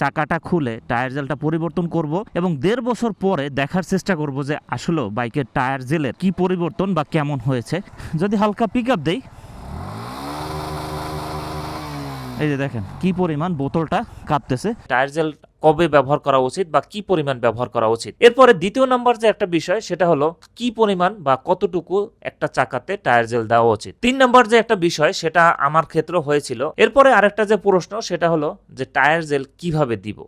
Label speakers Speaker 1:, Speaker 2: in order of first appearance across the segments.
Speaker 1: চাকাটা খুলে টায়ার জেলটা পরিবর্তন করব এবং দেড় বছর পরে দেখার চেষ্টা করব যে আসলে বাইকের টায়ার জেলের কি পরিবর্তন বা কেমন হয়েছে। যদি হালকা পিক আপ দেই। এই যে দেখেন, কি পরিমাণ বোতলটা কাঁপতেছে।
Speaker 2: টায়ার জেল কবে ব্যবহার করা উচিত বা কি পরিমাণ ব্যবহার করা উচিত? এরপরে দ্বিতীয় নাম্বার যে একটা বিষয়, সেটা হলো কি পরিমাণ বা কতটুকু একটা চাকাতে টায়ার জেল দেওয়া উচিত? তিন নাম্বার যে একটা বিষয়, সেটা আমার ক্ষেত্রে হয়েছিল। এরপরে আরেকটা যে প্রশ্ন, সেটা হলো যে টায়ার জেল কীভাবে দিব?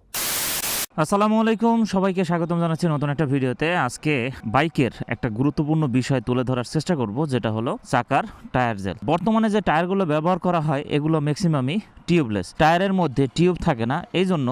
Speaker 1: আসসালামু আলাইকুম, সবাইকে স্বাগতম জানাচ্ছি নতুন একটা ভিডিওতে। আজকে বাইকের একটা গুরুত্বপূর্ণ বিষয় তুলে ধরার চেষ্টা করব, যেটা হলো চাকার টায়ার জেল। বর্তমানে যে টায়ারগুলো ব্যবহার করা হয়, এগুলো ম্যাক্সিমামই টিউবলেস। টায়ারের মধ্যে টিউব থাকে না এই জন্য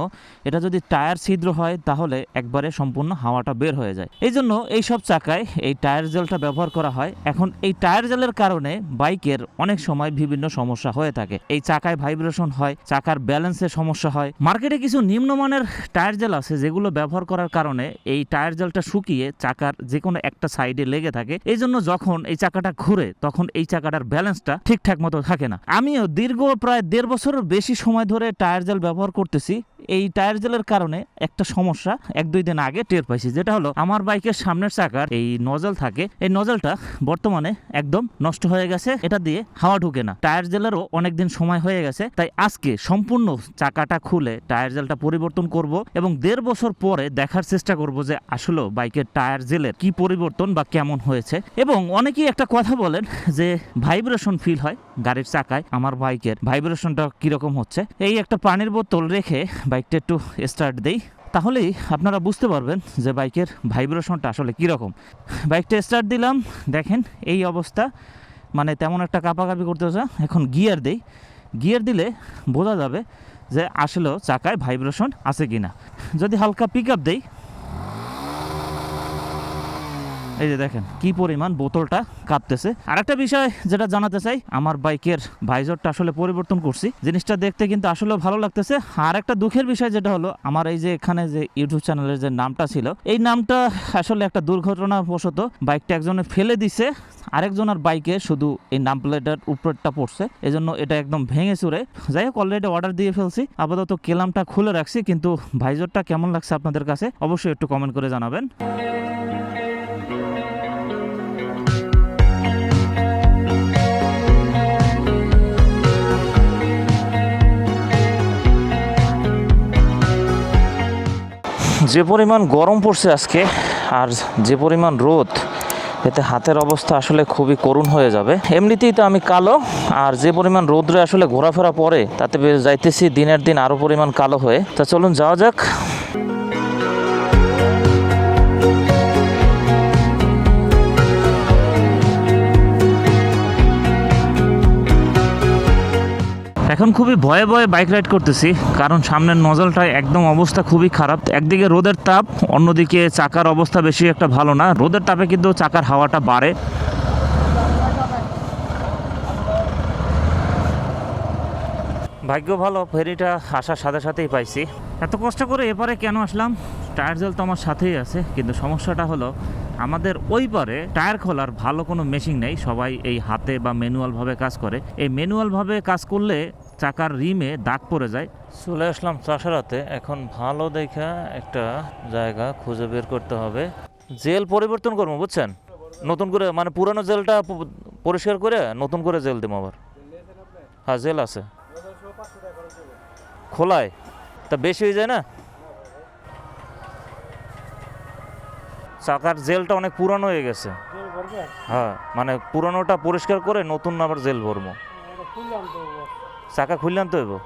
Speaker 1: এটা যদি টায়ার ছিদ্র হয়, তাহলে একবারে সম্পূর্ণ হাওয়াটা বের হয়ে যায়। এই জন্য এইসব চাকায় এই টায়ার জেলটা ব্যবহার করা হয়। এখন এই টায়ার জেলের কারণে বাইকের অনেক সময় বিভিন্ন সমস্যা হয়ে থাকে। এই চাকায় ভাইব্রেশন হয়, চাকার ব্যালেন্সের সমস্যা হয়। মার্কেটে কিছু নিম্নমানের টায়ার জেল আছে যেগুলো ব্যবহার করার কারণে এই টায়ার জেলটা শুকিয়ে চাকার যে কোনো একটা সাইডে লেগে থাকে। এই জন্য যখন এই চাকাটা ঘুরে, তখন এই চাকাটার ব্যালেন্সটা ঠিকঠাক মতো থাকে না। আমিও দীর্ঘ প্রায় দেড় বছরের বেশি সময় ধরে টায়ার জেল ব্যবহার করতেছি। এই টায়ার জেলের কারণে একটা সমস্যা এক দুই দিন আগে টের পাইছি, যেটা হলো আমার বাইকের সামনের চাকার এই নজল থাকে। এই নজলটা বর্তমানে একদম নষ্ট হয়ে গেছে, এটা দিয়ে হাওয়া ঢুকে না। টায়ার জেলেরও অনেকদিন সময় হয়ে গেছে, তাই আজকে সম্পূর্ণ চাকাটা খুলে টায়ার জেলটা পরিবর্তন করব এবং দেড় বছর পরে দেখার চেষ্টা করব যে আসলে বাইকের টায়ার জেলের কি পরিবর্তন বা কেমন হয়েছে। এবং অনেকেই একটা কথা বলেন যে ভাইব্রেশন ফিল হয় গাড়ির চাকায় আমার বাইকের ভাইব্রেশনটা কীরকম হচ্ছে? এই একটা পানির বোতল রেখে বাইকটা একটু স্টার্ট দেই। তাহলেই আপনারা বুঝতে পারবেন যে বাইকের ভাইব্রেশনটা আসলে কীরকম। বাইকটা স্টার্ট দিলাম, দেখেন এই অবস্থা। মানে তেমন একটা কাঁপাকাপি করতেছে এখন গিয়ার দেই। গিয়ার দিলে বোঝা যাবে যে আসলেও চাকায় ভাইব্রেশন আছে কি না যদি হালকা পিক আপ দেই এই যে দেখেন, কি পরিমাণ বোতলটা কাঁপতেছে। আর একটা বিষয় যেটা জানাতে চাই, আমার বাইকের ভাইজরটা আসলে পরিবর্তন করছি। জিনিসটা দেখতে কিন্তু আসলে ভালো লাগতেছে। আর একটা দুঃখের বিষয় যেটা হলো, আমার এই যে এখানে যে ইউটিউব চ্যানেলের যে নামটা ছিল, এই নামটা আসলে একটা দুর্ঘটনাবশত বাইকটা একজনে ফেলে দিছে। আরেকজনের বাইকে শুধু এই নাম প্লেটের উপরটা পড়ছে। এজন্য এটা একদম ভেঙে চুরে। যাই হোক অলরেডি অর্ডার দিয়ে ফেলছি। আপাতত কেলামটা খুলে রাখছি, কিন্তু ভাইজরটা কেমন লাগছে আপনাদের কাছে অবশ্যই একটু কমেন্ট করে জানাবেন। যে পরিমাণ গরম পড়ছে আজকে আর যে পরিমাণ রোদ, এতে হাতের অবস্থা আসলে খুবই করুণ হয়ে যাবে। এমনিতেই তো আমি কালো, আর যে পরিমাণ রোদ্রে আসলে ঘোরাফেরা পরে, তাতে যাইতেছি দিনের দিন আরও পরিমাণ কালো হয়ে। তা চলুন যাওয়া যাক। এখন খুবই ভয়ে ভয়ে বাইক রাইড করতেছি, কারণ সামনের নজলটা একদম অবস্থা খুবই খারাপ। একদিকে রোদের তাপ, অন্যদিকে চাকার অবস্থা বেশি একটা ভালো না। রোদের তাপে কিন্তু চাকার হাওয়াটা বাড়ে। ভাগ্য ভালো, ফেরিটা আসার সাথে সাথেই পাইছি। এত কষ্ট করে এপারে কেন আসলাম? টায়ার জল তো আমার সাথেই আছে, কিন্তু সমস্যাটা হলো, আমাদের ওই পারে টায়ার খোলার ভালো কোনো মেশিন নেই। সবাই এই হাতে বা ম্যানুয়ালভাবে কাজ করে। এই ম্যানুয়ালভাবে কাজ করলে চাকার রিমে দাগ পড়ে যায়। চলে আসলাম চাষারাতে। এখন ভালো দেখা একটা জায়গা খুঁজে বের করতে হবে। জেল পরিবর্তন করব বুঝছেন? নতুন করে মানে পুরানো জেলটা পরিষ্কার করে নতুন করে জেল দেবো আবার। হ্যাঁ জেল আছে। খোলায়। তা বেশি হয়ে যায় না? চাকার জেলটা অনেক পুরানো হয়ে গেছে। হ্যাঁ মানে পুরানোটা পরিষ্কার করে নতুন আবার জেল ভরবো। চাকা খুললাম তো এবো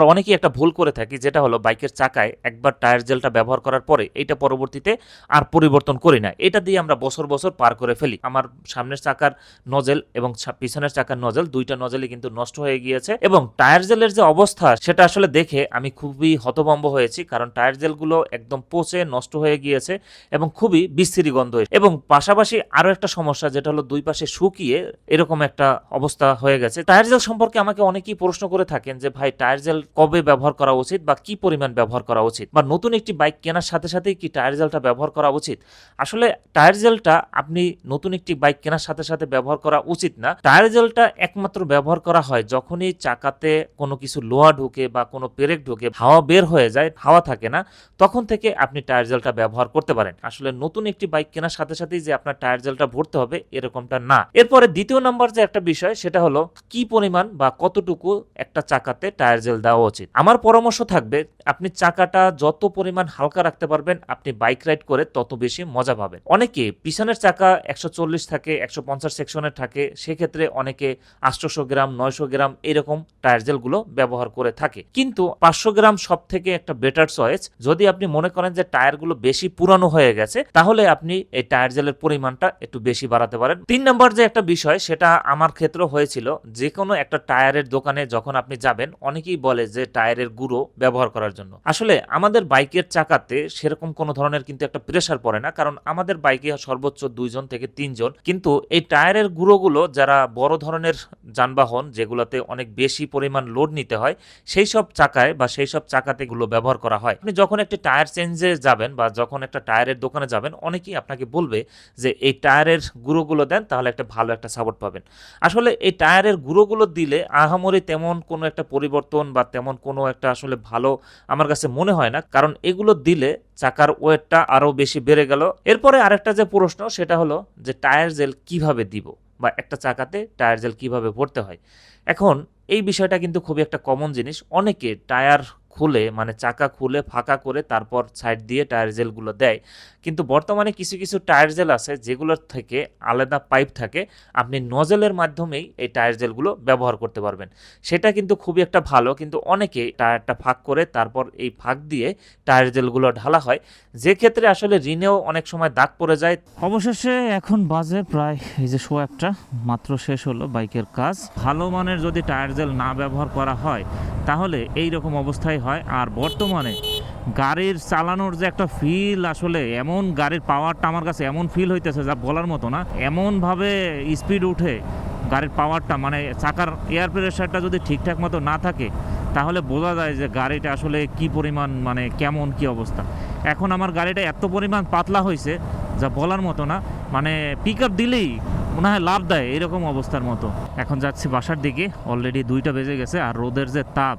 Speaker 2: আমরা অনেকেই একটা ভুল করে থাকি, যেটা হলো বাইকের চাকায় একবার টায়ার জেলটা ব্যবহার করার পরে এটা পরবর্তীতে আর পরিবর্তন করি না। এটা দিয়ে আমরা বছর বছর পার করে ফেলি। আমার সামনের চাকার নজেল এবং পিছনের চাকার নজেল দুইটা নজেলই কিন্তু নষ্ট হয়ে গিয়েছে এবং টায়ার জেলের যে অবস্থা সেটা আসলে দেখে আমি খুবই হতভম্ব হয়েছি, কারণ টায়ার জেলগুলো একদম পচে, নষ্ট হয়ে গিয়েছে এবং খুবই বিশ্রী গন্ধ এবং পাশাপাশি আরও একটা সমস্যা, যেটা হলো দুই পাশে শুকিয়ে এরকম একটা অবস্থা হয়ে গেছে। টায়ার জেল সম্পর্কে আমাকে অনেকেই প্রশ্ন করে থাকেন যে, ভাই, টায়ার জেল কবে ব্যবহার করা উচিত বা কি পরিমাণ ব্যবহার করা উচিত বা নতুন একটি বাইক কেনার সাথে সাথেই কি টায়ার জেলটা ব্যবহার করা উচিত? আসলে টায়ার জেলটা আপনি নতুন একটি বাইক কেনার সাথে সাথে ব্যবহার করা উচিত না। টায়ার জেলটা একমাত্র ব্যবহার করা হয় যখনই চাকাতে কোনো কিছু লোহা ঢুকে বা কোনো পেরেক ঢুকে, হাওয়া বের হয়ে যায়, হাওয়া থাকে না, তখন থেকে আপনি টায়ার জেলটা ব্যবহার করতে পারেন। আসলে নতুন একটি বাইক কেনার সাথে সাথেই যে আপনার টায়ার জেলটা ভরতে হবে এরকমটা না। এরপরে দ্বিতীয় নম্বর যে একটা বিষয় সেটা হলো কি পরিমাণ বা কতটুকু একটা চাকাতে টায়ার জেল দেওয়া উচিত। আমার পরামর্শ থাকবে, আপনি চাকাটা যত পরিমাণ হালকা রাখতে পারবেন, আপনি বাইক রাইড করে তত বেশি মজা পাবেন। অনেকে পিছনের চাকা একশো চল্লিশ থাকে, একশো পঞ্চাশ সেকশনের থাকে, সেক্ষেত্রে অনেকে আটশোশো গ্রাম, নয়শো গ্রাম এরকম টায়ার জেলগুলো ব্যবহার করে থাকে। কিন্তু পাঁচশো গ্রাম সব থেকে একটা বেটার চয়েস, যদি আপনি মনে করেন যে টায়ারগুলো বেশি পুরানো হয়ে গেছে, তাহলে আপনি এই টায়ার জেলের পরিমাণটা একটু বেশি বাড়াতে পারেন। তিন নম্বর যে একটা বিষয়, সেটা আমার ক্ষেত্রে হয়েছিল যে কোনো একটা টায়ারের দোকানে যখন আপনি যাবেন, অনেকেই বলে যে টায়ারের গুঁড়ো ব্যবহার করার জন্য। আসলে আমাদের বাইকের চাকাতে সেরকম কোনো ধরনের কিন্তু একটা প্রেশার পড়ে না, কারণ আমাদের বাইকে সর্বোচ্চ দুইজন থেকে তিনজন। কিন্তু এই টায়ারের গুঁড়োগুলো যারা বড় ধরনের যানবাহন, যেগুলোতে অনেক বেশি পরিমাণ লোড নিতে হয়, সেই সব চাকায় বা সেই সব চাকাতে এগুলো ব্যবহার করা হয়। আপনি যখন একটি টায়ার চেঞ্জে যাবেন বা যখন একটা টায়ারের দোকানে যাবেন, অনেকেই আপনাকে বলবে যে এই টায়ারের গুঁড়োগুলো দেন, তাহলে একটা ভালো একটা সাপোর্ট পাবেন। আসলে এই টায়ারের গুঁড়োগুলো দিলে আহামরি তেমন কোনো একটা পরিবর্তন বা তেমন কোনো একটা আসলে ভালো আমার কাছে মনে হয় না। কারণ এগুলো দিলে চাকার ওয়েটটা আরও বেশি বেড়ে গেল। এরপরে আরেকটা যে প্রশ্ন, সেটা হলো যে টায়ার জেল কীভাবে দিব বা একটা চাকাতে টায়ার জেল কীভাবে ভরতে হয়? এখন এই বিষয়টা কিন্তু খুবই একটা কমন জিনিস। অনেকে টায়ার খুলে মানে চাকা খুলে, ফাঁকা করে তারপর সাইড দিয়ে টায়ার জেলগুলো দেয়। কিন্তু বর্তমানে কিছু কিছু টায়ার জেল আছে যেগুলোর থেকে আলাদা পাইপ থাকে। আপনি নজেলের মাধ্যমেই এই টায়ার জেলগুলো ব্যবহার করতে পারবেন। সেটা কিন্তু খুবই একটা ভালো, কিন্তু অনেকে টায়ারটা ফাঁক করে তারপর এই ফাঁক দিয়ে টায়ার জেলগুলো ঢালা হয়। যে ক্ষেত্রে আসলে ঋণেও অনেক সময় দাগ পড়ে যায়।
Speaker 1: অবশেষে এখন বাজে প্রায় এই যে শো একটা, মাত্র শেষ হলো বাইকের কাজ। ভালো মানের যদি টায়ার জেল না ব্যবহার করা হয়, তাহলে এই রকম অবস্থায় হয়। আর বর্তমানে গাড়ির চালানোর যে একটা ফিল আসলে, এমন গাড়ির পাওয়ারটা আমার কাছে এমন ফিল হইতেছে যা বলার মতো না। এমনভাবে স্পিড উঠে গাড়ির পাওয়ারটা মানে চাকার এয়ার প্রেশারটা যদি ঠিকঠাক মতো না থাকে, তাহলে বোঝা যায় যে গাড়িটা আসলে কি পরিমাণ মানে কেমন কি অবস্থা। এখন আমার গাড়িটা এত পরিমাণ পাতলা হয়েছে যা বলার মতো না। মানে পিক আপ দিলেই মনে হয় লাভ দেয় এরকম অবস্থার মতো। এখন যাচ্ছি বাসার দিকে অলরেডি দুইটা বেজে গেছে আর রোদের যে তাপ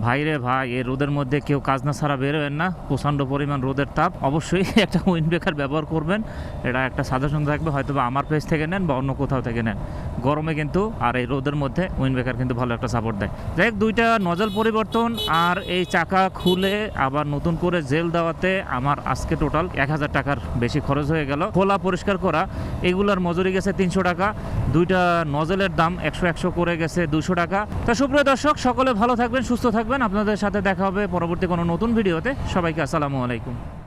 Speaker 1: ভাই রে ভাই, এই রোদের মধ্যে কেউ কাজ না ছাড়া বেরোবেন না। প্রচণ্ড পরিমাণ রোদের তাপ। অবশ্যই একটা উইন্ড ব্রেকার ব্যবহার করবেন। এটা একটা সাজেশন থাকবে হয়তো বা আমার পেজ থেকে নেন বা অন্য কোথাও থেকে নেন। গরমে কিন্তু আর এই রোদের মধ্যে উইন্ড ব্রেকার কিন্তু ভালো একটা সাপোর্ট দেয়। যাই হোক, দুইটা নজল পরিবর্তন আর এই চাকা খুলে আবার নতুন করে জেল দেওয়াতে আমার আজকে টোটাল এক হাজার টাকার বেশি খরচ হয়ে গেল। খোলা পরিষ্কার করা, এগুলোর মজুরি গেছে তিনশো টাকা, দুইটা নজলের দাম একশো একশো করে গেছে দুশো টাকা। তো সুপ্রিয় দর্শক, সকলে ভালো থাকবেন, সুস্থ থাকবেন। আপনাদের সাথে দেখা হবে পরবর্তী কোনো নতুন ভিডিওতে। সবাইকে আসসালামু আলাইকুম।